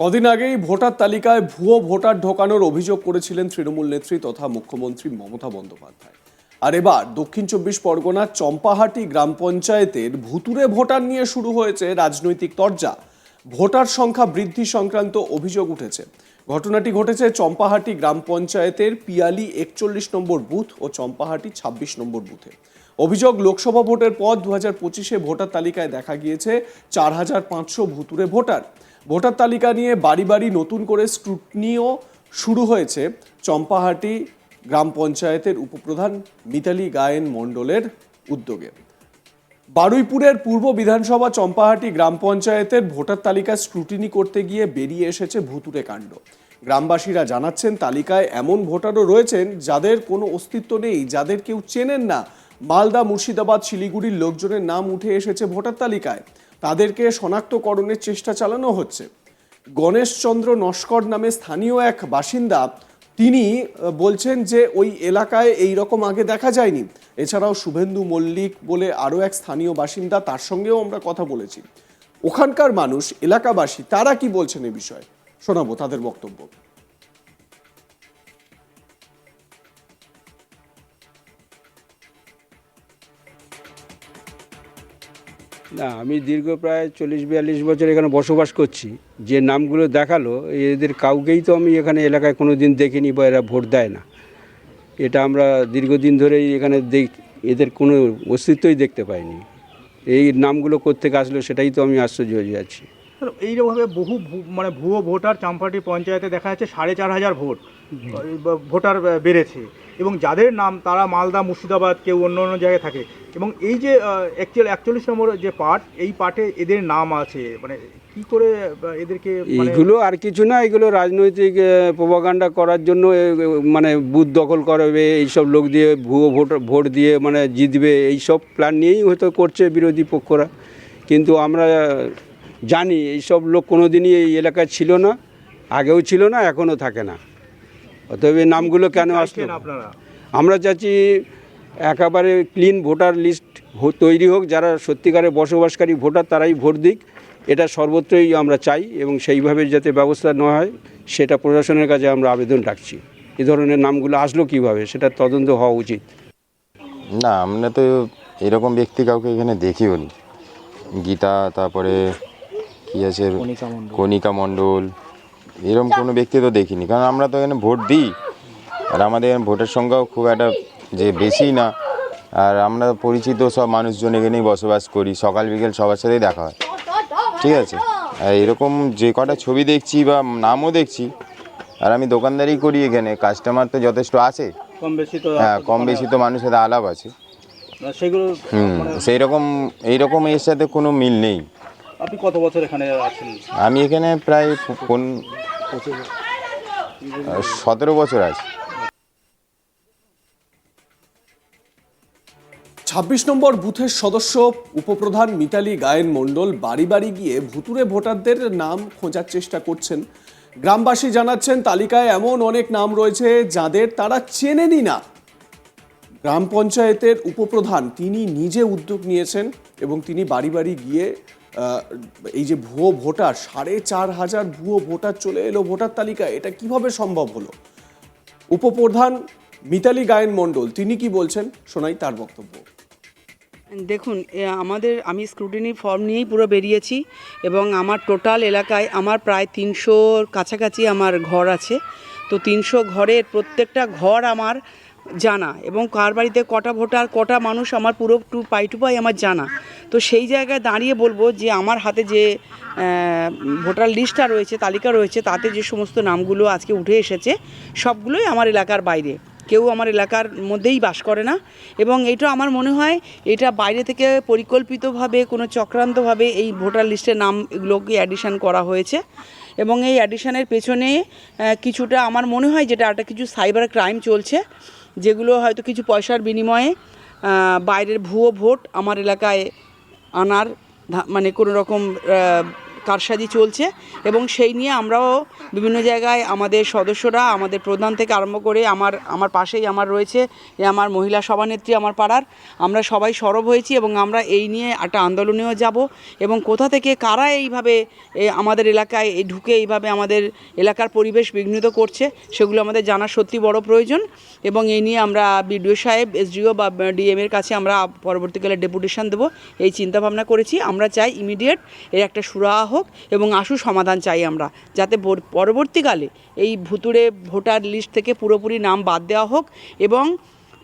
কদিন আগেই ভোটার তালিকায় ভুয়ো ভোটার ঢোকানোর অভিযোগ করেছিলেন তৃণমূল নেত্রী তথা মুখ্যমন্ত্রী মমতা বন্দ্যোপাধ্যায়। আর এবার দক্ষিণ চব্বিশ পরগনার চম্পাহাটি গ্রাম পঞ্চায়েতের ভুতুরে ভোটার নিয়ে শুরু হয়েছে রাজনৈতিক তরজা। ভোটার সংখ্যা বৃদ্ধি সংক্রান্ত অভিযোগ উঠেছে। ঘটনাটি ঘটেছে চম্পাহাটি গ্রাম পঞ্চায়েতের পিয়ালি একচল্লিশ নম্বর বুথ ও চম্পাহাটি ছাব্বিশ নম্বর বুথে। অভিযোগ লোকসভা ভোটের পর দু হাজার পঁচিশে ভোটার তালিকায় দেখা গিয়েছে চার হাজার পাঁচশো ভুতুরে ভোটার। ভোটার তালিকা নিয়ে বাড়ি বাড়ি নতুন করে স্ক্রুটনিও শুরু হয়েছে। চম্পাহাটি গ্রাম পঞ্চায়েতের উপপ্রধান মিতালি গায়েন মণ্ডলের উদ্যোগে। বারুইপুরের পূর্ব বিধানসভা চম্পাহাটি গ্রাম পঞ্চায়েতের ভোটার তালিকা স্ক্রুটিনি করতে গিয়ে বেরিয়ে এসেছে ভুতুরে কাণ্ড। গ্রামবাসীরা জানাচ্ছেন, তালিকায় এমন ভোটারও রয়েছেন যাদের কোনো অস্তিত্ব নেই, যাদের কেউ চেনেন না। মালদা মুর্শিদাবাদ শিলিগুড়ির লোকজনের নাম উঠে এসেছে ভোটার তালিকায়। তাদেরকে শনাক্তকরণের চেষ্টা চালানো হচ্ছে। গণেশচন্দ্র নস্কর নামে স্থানীয় এক বাসিন্দা, তিনি বলছেন যে ওই এলাকায় এই রকম আগে দেখা যায়নি। এছাড়াও শুভেন্দু মল্লিক বলে আরও এক স্থানীয় বাসিন্দা, তার সঙ্গেও আমরা কথা বলেছি। ওখানকার মানুষ, এলাকাবাসী, তারা কি বলছেন এ বিষয়ে? শোনাবো তাদের বক্তব্য। না, আমি দীর্ঘ প্রায় চল্লিশ, বিয়াল্লিশ বছর এখানে বসবাস করছি। যে নামগুলো দেখাল, এদের কাউকেই তো আমি এখানে এলাকায় কোনো দিন দেখিনি বা এরা ভোট দেয় না। এটা আমরা দীর্ঘদিন ধরেই এখানে দেখ, এদের কোনো অস্তিত্বই দেখতে পাইনি। এই নামগুলো কোত্থেকে আসলো সেটাই তো আমি আশ্চর্য হয়ে যাচ্ছি। এইভাবে বহু মানে ভুয়ো ভোটার চাম্পাটি পঞ্চায়েতে দেখা যাচ্ছে সাড়ে চার হাজার ভোট ভোটার বেড়েছে। এবং যাদের নাম, তারা মালদা, মুর্শিদাবাদ, কেউ অন্য অন্য জায়গায় থাকে। এবং এই যে অ্যাকচুয়াল একচল্লিশ নম্বর যে পার্ট, এই পার্টে এদের নাম আছে। মানে কি করে এদেরকে মানে এইগুলো আর কিছু না এগুলো রাজনৈতিক প্রভাগান্ডা করার জন্য মানে বুথ দখল করবে, এইসব লোক দিয়ে, ভুয়ো ভোট ভোট দিয়ে মানে জিতবে, এইসব প্ল্যান নিয়েই হয়তো করছে বিরোধী পক্ষরা। কিন্তু আমরা জানি এইসব লোক কোনো দিনই এই এলাকায় ছিল না আগেও ছিল না এখনও থাকে না। অতএব এই নামগুলো কেন আসলো? আমরা চাচ্ছি একেবারে ক্লিন ভোটার লিস্ট তৈরি হোক যারা সত্যিকারে বসবাসকারী ভোটার তারাই ভোট দিক। এটা সর্বত্রই আমরা চাই এবং সেইভাবে যাতে ব্যবস্থা নেওয়া হয় সেটা প্রশাসনের কাছে আমরা আবেদন রাখছি। এ ধরনের নামগুলো আসলো কীভাবে সেটা তদন্ত হওয়া উচিত। না আমরা তো এরকম ব্যক্তি কাউকে এখানে দেখিও নি গীতা তারপরে কি আছে? কণিকা মণ্ডল। এরকম কোনো ব্যক্তি তো দেখিনি। কারণ আমরা তো এখানে ভোট দিই। আর আমাদের এখানে ভোটের সংখ্যাও খুব একটা যে বেশি না। আর আমরা পরিচিত সব মানুষজন এখানেই বসবাস করি। সকাল বিকেল সবার সাথেই দেখা হয়। ঠিক আছে? আর এরকম যে কটা ছবি দেখছি বা নামও দেখছি আর আমি দোকানদারি করি এখানে। কাস্টমার তো যথেষ্ট আছে। কম বেশি তো হ্যাঁ কম বেশি তো মানুষের সাথে আলাপ আছে। সেগুলো হুম সেই রকম এইরকম এর সাথে কোনো মিল নেই। আপনি কত বছর এখানে আছেন? আমি এখানে প্রায় কোন সতেরো বছর আছি। ছাব্বিশ নম্বর বুথের সদস্য উপপ্রধান মিতালি গায়েন মণ্ডল বাড়ি বাড়ি গিয়ে ভুতুরে ভোটারদের নাম খোঁজার চেষ্টা করছেন। গ্রামবাসী জানাচ্ছেন তালিকায় এমন অনেক নাম রয়েছে যাদের তারা চেনেনই না। গ্রাম পঞ্চায়েতের উপপ্রধান তিনি নিজে উদ্যোগ নিয়েছেন এবং তিনি বাড়ি বাড়ি গিয়ে এই যে ভুয়ো ভোটার, সাড়ে চার হাজার ভুয়ো ভোটার চলে এলো ভোটার তালিকায়, এটা কীভাবে সম্ভব হলো? উপপ্রধান মিতালি গায়েন মণ্ডল, তিনি কি বলছেন? শোনাই তার বক্তব্য। দেখুন আমাদের, আমি স্ক্রুটিনি ফর্ম নিয়েই পুরো বেরিয়েছি এবং আমার টোটাল এলাকায় আমার প্রায় তিনশোর কাছাকাছি আমার ঘর আছে। তো তিনশো ঘরের প্রত্যেকটা ঘর আমার জানা এবং কার বাড়িতে কটা ভোটার কটা মানুষ আমার পুরো টু পাই টু পাই আমার জানা। তো সেই জায়গায় দাঁড়িয়ে বলব যে আমার হাতে যে ভোটার লিস্টটা রয়েছে, তালিকা রয়েছে, তাতে যে সমস্ত নামগুলো আজকে উঠে এসেছে, সবগুলোই আমার এলাকার বাইরে। কেউ আমার এলাকার মধ্যেই বাস করে না এবং এটা আমার মনে হয় এটা বাইরে থেকে পরিকল্পিতভাবে, কোনো চক্রান্তভাবে এই ভোটার লিস্টের নাম এগুলোকে অ্যাডিশন করা হয়েছে এবং এই অ্যাডিশানের পেছনে কিছুটা আমার মনে হয় যেটা একটা কিছু সাইবার ক্রাইম চলছে। যেগুলো হয়তো কিছু পয়সার বিনিময়ে বাইরের ভুয়ো ভোট আমার এলাকায় আনার মানে কোনো রকম কারসাজি চলছে এবং সেই নিয়ে আমরাও বিভিন্ন জায়গায় আমাদের সদস্যরা, আমাদের প্রধান থেকে আরম্ভ করে আমার আমার পাশেই আমার রয়েছে আমার মহিলা সভানেত্রী আমার পাড়ার। আমরা সবাই সরব হয়েছি এবং আমরা এই নিয়ে একটা আন্দোলনেও যাব এবং কোথা থেকে কারা এইভাবে আমাদের এলাকায় ঢুকে এইভাবে আমাদের এলাকার পরিবেশ বিঘ্নিত করছে সেগুলো আমাদের জানা সত্যি বড় প্রয়োজন এবং এই নিয়ে আমরা বিডিও সাহেব, এসডিও বা ডিএম এর কাছে আমরা পরবর্তীকালে ডেপুটেশন দেবো। এই চিন্তা ভাবনা করেছি। আমরা চাই ইমিডিয়েট এর একটা সুরাহা হোক এবং আশু সমাধান চাই আমরা, যাতে পরবর্তীকালে এই ভুতুড়ে ভোটার লিস্ট থেকে পুরোপুরি নাম বাদ দেওয়া হোক এবং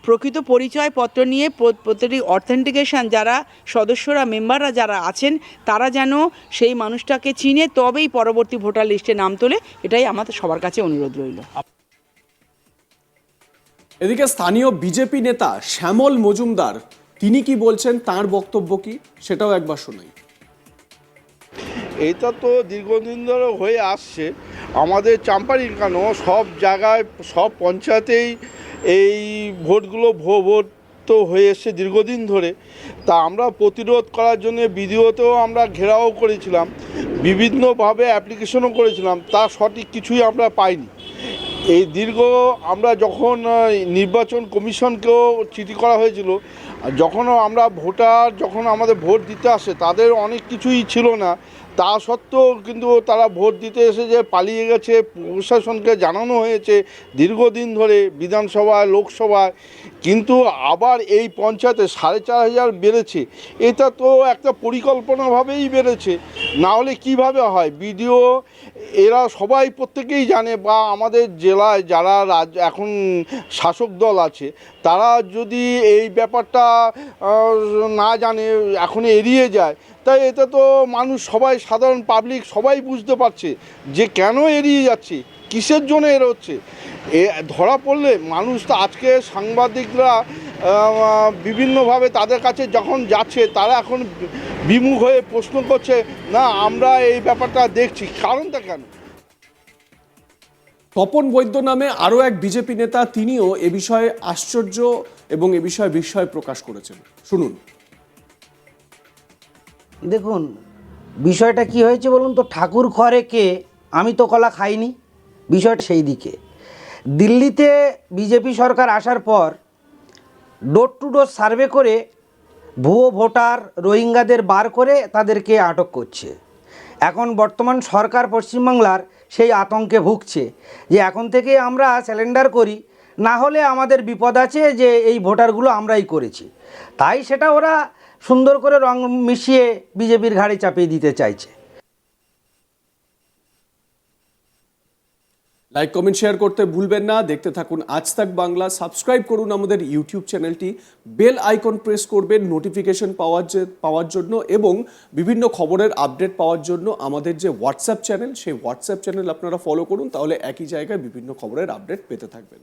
প্রকৃত পরিচয়পত্র নিয়ে প্র- প্রতিটি অথেন্টিকেশন যারা সদস্যরা মেম্বাররা যারা আছেন, তারা যেন সেই মানুষটাকে চিনে তবেই পরবর্তী ভোটার লিস্টে নাম তোলে, এটাই আমাদের সবার কাছে অনুরোধ রইল। এদিকে স্থানীয় বিজেপি নেতা শ্যামল মজুমদার, তিনি কি বলছেন, তার বক্তব্য কি? সেটাও একবার শোনাই। এটা তো দীর্ঘদিন ধরে হয়ে আসছে। আমাদের চাম্পারি কেন? সব জায়গায়, সব পঞ্চায়েতেই এই ভোটগুলো ভোট তো হয়ে এসছে দীর্ঘদিন ধরে। তা আমরা প্রতিরোধ করার জন্য বিডিওতেও আমরা ঘেরাও করেছিলাম, বিভিন্নভাবে অ্যাপ্লিকেশনও করেছিলাম, তা সঠিক কিছুই আমরা পাইনি। এই দীর্ঘ আমরা যখন নির্বাচন কমিশনকেও চিঠি করা হয়েছিল আর যখন আমরা ভোটার, যখন আমাদের ভোট দিতে আসে, তাদের অনেক কিছুই ছিল না। তা সত্ত্বেও কিন্তু তারা ভোট দিতে এসে যে পালিয়ে গেছে, প্রশাসনকে জানানো হয়েছে দীর্ঘদিন ধরে বিধানসভায়, লোকসভায়। কিন্তু আবার এই পঞ্চায়েতে সাড়ে চার হাজার বেড়েছে। এটা তো একটা পরিকল্পনাভাবেই বেড়েছে। না হলে কীভাবে হয়? বিডিও এরা সবাই প্রত্যেকেই জানে বা আমাদের জেলায় যারা রাজ, এখন শাসক দল আছে, তারা যদি এই ব্যাপারটা না জানে, এখন এড়িয়ে যায়, তাই এটা তো মানুষ সবাই, সাধারণ পাবলিক সবাই বুঝতে পারছে যে কেন এড়িয়ে যাচ্ছে, কিসের জন্য এর হচ্ছে এ, ধরা পড়লে মানুষ তো আজকে সাংবাদিকরা বিভিন্নভাবে তাদের কাছে যখন যাচ্ছে, তারা এখন বিমুখ হয়ে প্রশ্ন করছে না আমরা এই ব্যাপারটা দেখছি। কারণটা কেন? তপন বৈদ্য নামে আরও এক বিজেপি নেতা তিনিও এ বিষয়ে আশ্চর্য এবং এ বিষয়ে বিস্ময় প্রকাশ করেছেন। শুনুন। দেখুন বিষয়টা কি হয়েছে বলুন তো? ঠাকুর ঘরে কে? আমি তো কলা খাইনি। বিষয়টা সেই দিকে। দিল্লিতে বিজেপি সরকার আসার পর ডোর টু ডোর সার্ভে করে ভুয়ো ভোটার রোহিঙ্গাদের বার করে তাদেরকে আটক করছে। এখন বর্তমান সরকার পশ্চিমবাংলার সেই আতঙ্কে ভুগছে যে এখন থেকে আমরা স্যালেন্ডার করি, না হলে আমাদের বিপদ আছে যে এই ভোটারগুলো আমরাই করেছি। তাই সেটা ওরা সুন্দর করে রং মিশিয়ে বিজেপির ঘাড়ে চাপিয়ে দিতে চাইছে। লাইক কমেন্ট শেয়ার করতে ভুলবেন না দেখতে থাকুন আজ তাক বাংলা সাবস্ক্রাইব করুন আমাদের ইউটিউব চ্যানেলটি বেল আইকন প্রেস করবেন নোটিফিকেশন পাওয়ার পাওয়ার জন্য এবং বিভিন্ন খবরের আপডেট পাওয়ার জন্য আমাদের যে হোয়াটসঅ্যাপ চ্যানেল সেই হোয়াটসঅ্যাপ চ্যানেল আপনারা ফলো করুন তাহলে একই জায়গায় বিভিন্ন খবরের আপডেট পেতে থাকবেন